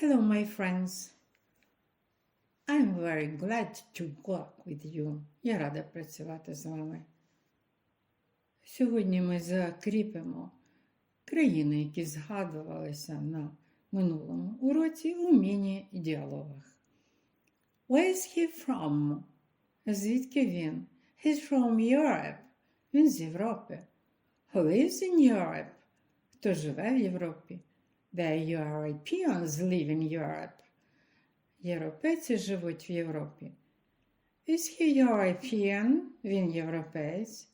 Hello, my friends. I'm very glad to work with you. Я рада працювати з вами. Сьогодні ми закріпимо країни, які згадувалися на минулому уроці у міні-діалогах. Where's he from? Звідки він? He's from Europe. Він з Європи. Who lives in Europe? Хто живе в Європі? The Europeans live in Europe. Європейці живуть в Європі. Is he European? Він європеєць.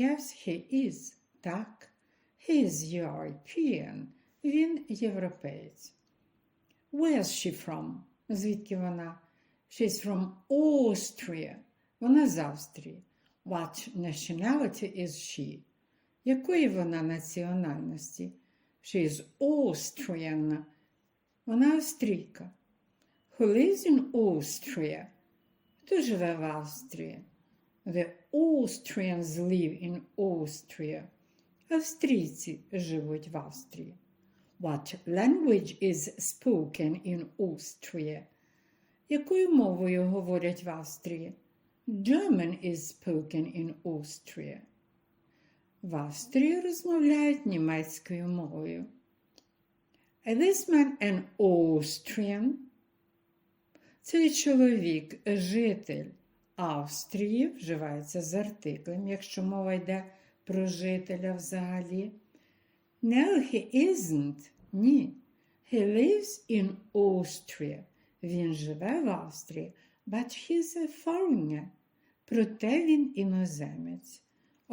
Yes, he is. Так. He is European. Він європеєць. Where's she from? Звідки вона? She's from Austria. Вона з Австрії. What nationality is she? Якої вона національності? She is Austrian. Вона австрійка. Who lives in Austria? Хто живе в Австрії? The Austrians live in Austria. Австрійці живуть в Австрії. What language is spoken in Austria? Якою мовою говорять в Австрії? German is spoken in Austria. В Австрії розмовляють німецькою мовою. This man an Austrian. Цей чоловік, житель Австрії, вживається з артиклем, якщо мова йде про жителя взагалі. No, he isn't. Ні. He lives in Austria. Він живе в Австрії, but he's a foreigner. Проте він іноземець.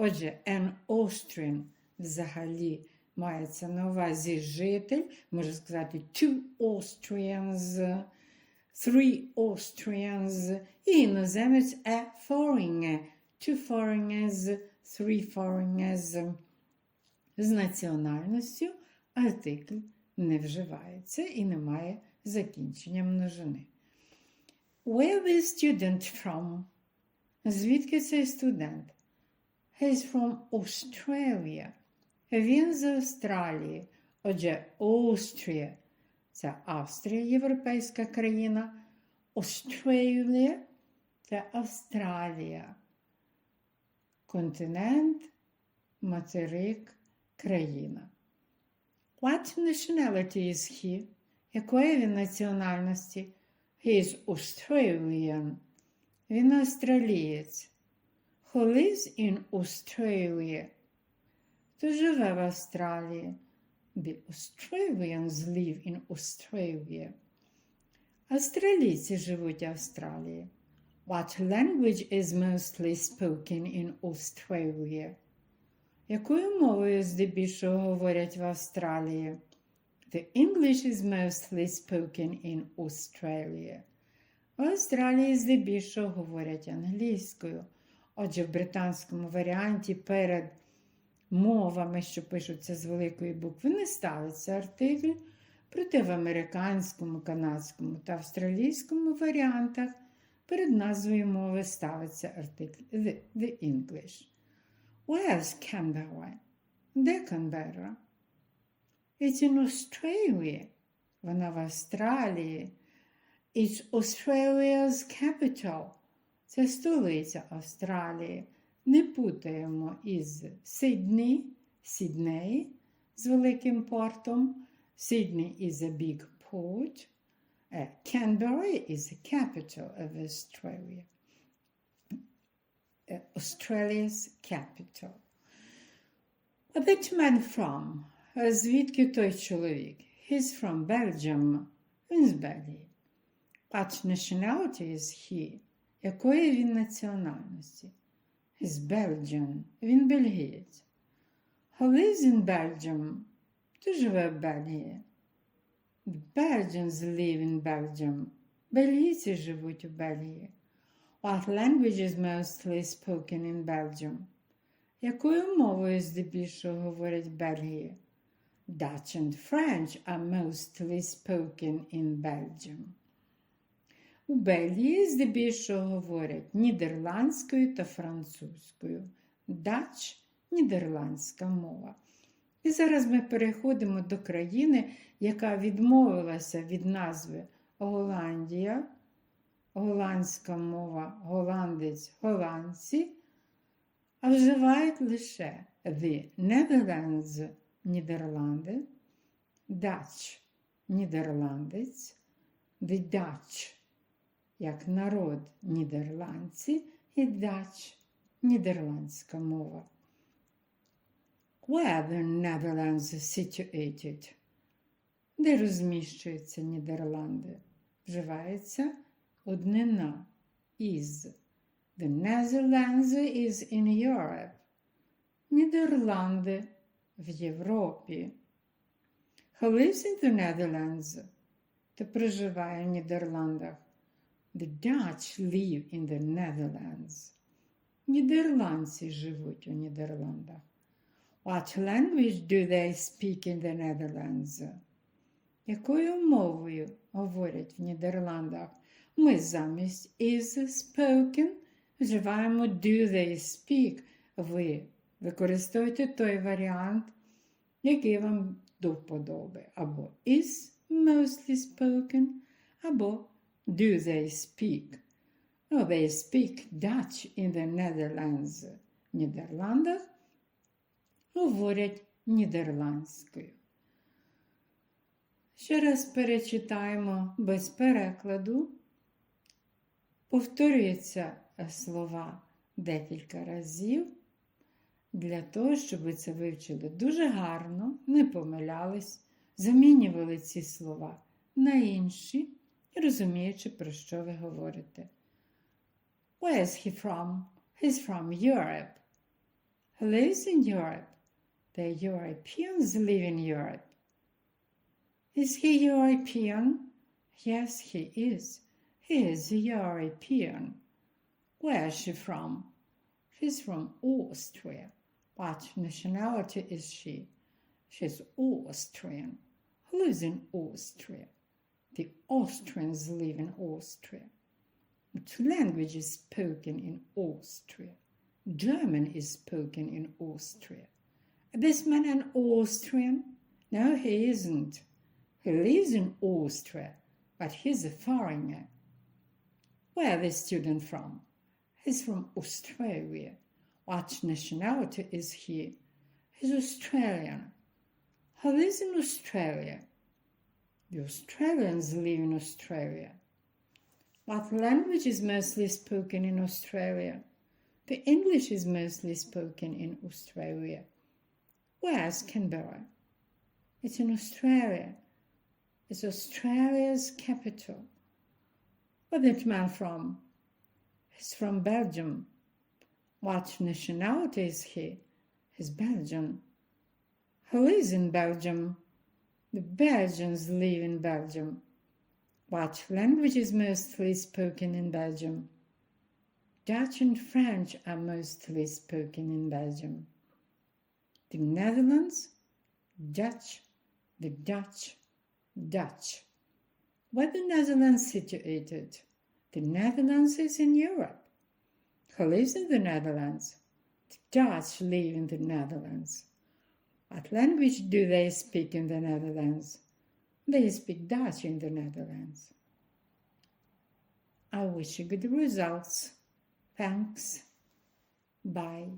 Отже, an Austrian взагалі мається на увазі житель, можна сказати, two Austrians, three Austrians, і іноземець a foreigner, two foreigners, three foreigners. З національністю артикль не вживається і не має закінчення множини. Where is student from? Звідки цей студент? He's from Australia. Він з Австралії. Отже, Austria – це Австрія, європейська країна. Australia – це Австралія. Континент, материк, країна. What nationality is he? Якої він національності? He is Australian. Він австралієць. Who lives in Australia? Хто живе в Австралії? The Australians live in Australia. Австралійці живуть в Австралії. What language is mostly spoken in Australia? Якою мовою здебільшого говорять в Австралії? The English is mostly spoken in Australia. В Австралії здебільшого говорять англійською. Отже, в британському варіанті перед мовами, що пишуться з великої букви, не ставиться артикль, проте в американському, канадському та австралійському варіантах перед назвою мови ставиться артикль the, the English. Where's Canberra? Де Канберра? It's in Australia. Вона в Австралії. It's Australia's capital. Це столиця Австралії. Не путаємо із Сидні, Сідней з великим портом. Sydney is a big port. Uh, Canberra is the capital of Australia. Uh, Australia's capital. A bit man from. Звідки той чоловік? He's from Belgium. Він з Бельгії. What nationality is he? Якої він національності? He's Belgian. Він бельгієць. Who lives in Belgium? Хто живе в Бельгії? Belgians live in Belgium. Бельгійці живуть у Бельгії. What language is mostly spoken in Belgium? Якою мовою здебільшого говорять в Бельгії? Dutch and French are mostly spoken in Belgium. У Бельгії здебільшого говорять нідерландською та французькою. Dutch – нідерландська мова. І зараз ми переходимо до країни, яка відмовилася від назви Голландія, голландська мова, голландець, голландці, а вживають лише The Netherlands Нідерланди, Dutch нідерландець, The Dutch як народ нідерландці і Dutch нідерландська мова. Where the Netherlands situated? Де розміщуються Нідерланди? Вживається однина is. The Netherlands is in Europe. Нідерланди в Європі. Who lives in the Netherlands? Хто проживає в Нідерландах? The Dutch live in the Netherlands. Нідерландці живуть у Нідерландах. What language do they speak in the Netherlands? Якою мовою говорять в Нідерландах? Ми замість is spoken вживаємо do they speak. Ви використовуєте той варіант, який вам до вподоби. Або is mostly spoken, або do they speak. No, they speak Dutch in the Netherlands. Нідерландах говорять нідерландською. Ще раз перечитаємо без перекладу. Повторюються слова декілька разів для того, щоб ви це вивчили дуже гарно, не помилялись, замінювали ці слова на інші, розуміючи, про що ви говорите. Where is he from? He's from Europe. He lives in Europe. The Europeans live in Europe. Is he European? Yes, he is. He is European. Where is she from? She's from Austria. What nationality is she? She's Austrian. Who lives in Austria? The Austrians live in Austria. Two languages spoken in Austria? German is spoken in Austria. This man an Austrian? No, he isn't. He lives in Austria, but he's a foreigner. Where is the student from? He's from Australia. What nationality is he? He's Australian. He lives in Australia. The Australians live in Australia. What language is mostly spoken in Australia? The English is mostly spoken in Australia. Where's Canberra? It's in Australia. It's Australia's capital. Where's that man from? He's from Belgium. What nationality is he? He's Belgian. Who lives in Belgium? The Belgians live in Belgium. What language is mostly spoken in Belgium? Dutch and French are mostly spoken in Belgium. The Netherlands, Dutch, the Dutch, Dutch. Where the Netherlands situated? The Netherlands is in Europe. Who lives in the Netherlands? The Dutch live in the Netherlands. What language do they speak in the Netherlands? They speak Dutch in the Netherlands. I wish you good results. Thanks. Bye.